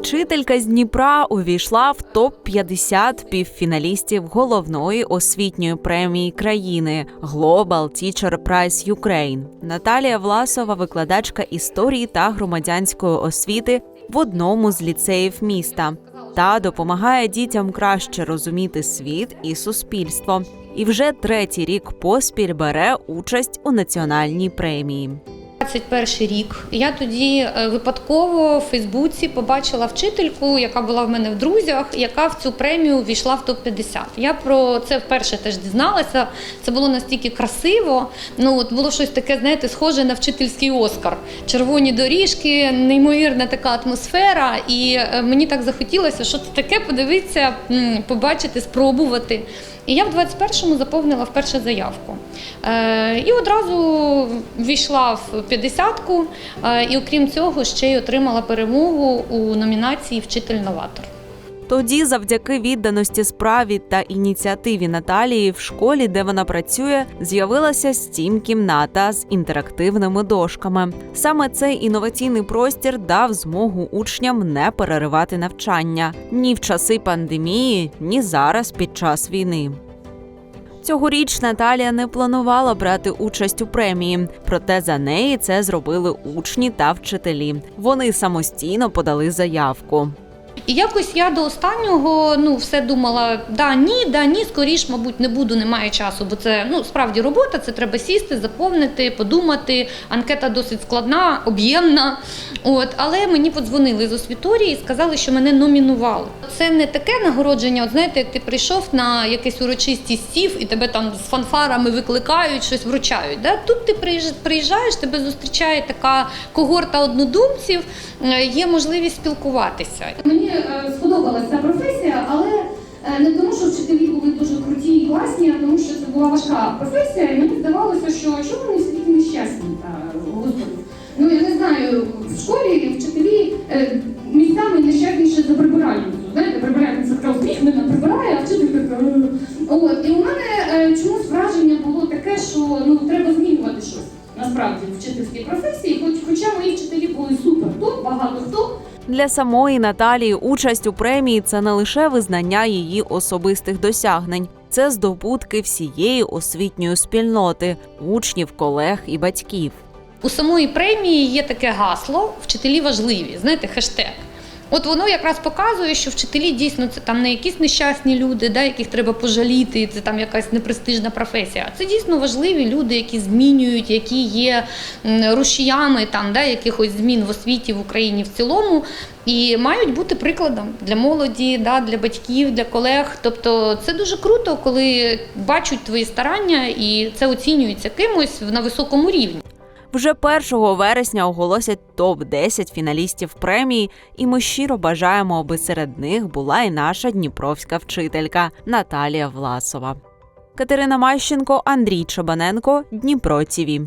Вчителька з Дніпра увійшла в топ 50 півфіналістів головної освітньої премії країни Global Teacher Prize Ukraine. Наталія Власова, викладачка історії та громадянської освіти в одному з ліцеїв міста. Та допомагає дітям краще розуміти світ і суспільство. І вже третій рік поспіль бере участь у національній премії. 21 рік. Я тоді е, випадково в Фейсбуці побачила вчительку, яка була в мене в друзях, яка в цю премію війшла в топ 50 Я про це вперше теж дізналася. Це було настільки красиво. Ну от було щось таке, знаєте, схоже на вчительський Оскар. Червоні доріжки, неймовірна така атмосфера. І е, мені так захотілося, що це таке подивитися, побачити, спробувати. І я в 21-му заповнила вперше заявку. Е, і одразу ввійшла в 50-ку, е, і окрім цього, ще й отримала перемогу у номінації Вчитель-новатор. Тоді, завдяки відданості справі та ініціативі Наталії, в школі, де вона працює, з'явилася стім кімната з інтерактивними дошками. Саме цей інноваційний простір дав змогу учням не переривати навчання ні в часи пандемії, ні зараз під час війни. Цьогоріч Наталія не планувала брати участь у премії, проте за неї це зробили учні та вчителі. Вони самостійно подали заявку. І якось я до останнього ну все думала: да, ні, да, ні, скоріш, мабуть, не буду, немає часу, бо це ну справді робота, це треба сісти, заповнити, подумати. Анкета досить складна, об'ємна. От, але мені подзвонили з освіторії і сказали, що мене номінували. Це не таке нагородження. От знаєте, як ти прийшов на якесь урочистість сів і тебе там з фанфарами викликають, щось вручають. Да? Тут ти приїж- приїжджаєш, тебе зустрічає така когорта однодумців, е, є можливість спілкуватися. Мені сподобалася ця професія, але е, не тому, що вчителі були дуже круті і класні, а тому що це була важка професія, і мені здавалося, що чому вони всі такі нещасні та господи. Ну я не знаю, в школі вчителі е, місцями нещасніше за прибиральницю. Знаєте, прибиральниця така усміхнена прибирає, а вчитель така. «Е». І у мене е, чомусь враження було таке, що ну треба змінювати щось насправді в вчительській професії, хоч хоча мої вчителі були супер, тут багато хто. Для самої Наталії участь у премії це не лише визнання її особистих досягнень, це здобутки всієї освітньої спільноти, учнів, колег і батьків. У самої премії є таке гасло Вчителі важливі, знаєте, хештег. От воно якраз показує, що вчителі дійсно це там не якісь нещасні люди, да, яких треба пожаліти, це там якась непрестижна професія. А це дійсно важливі люди, які змінюють, які є рушіями там, да, якихось змін в освіті в Україні в цілому. І мають бути прикладом для молоді, да, для батьків, для колег. Тобто це дуже круто, коли бачать твої старання і це оцінюється кимось на високому рівні. Вже 1 вересня оголосять топ 10 фіналістів премії, і ми щиро бажаємо, аби серед них була і наша дніпровська вчителька Наталія Власова. Катерина Мащенко, Андрій Чобаненко, Дніпро ТІВІ.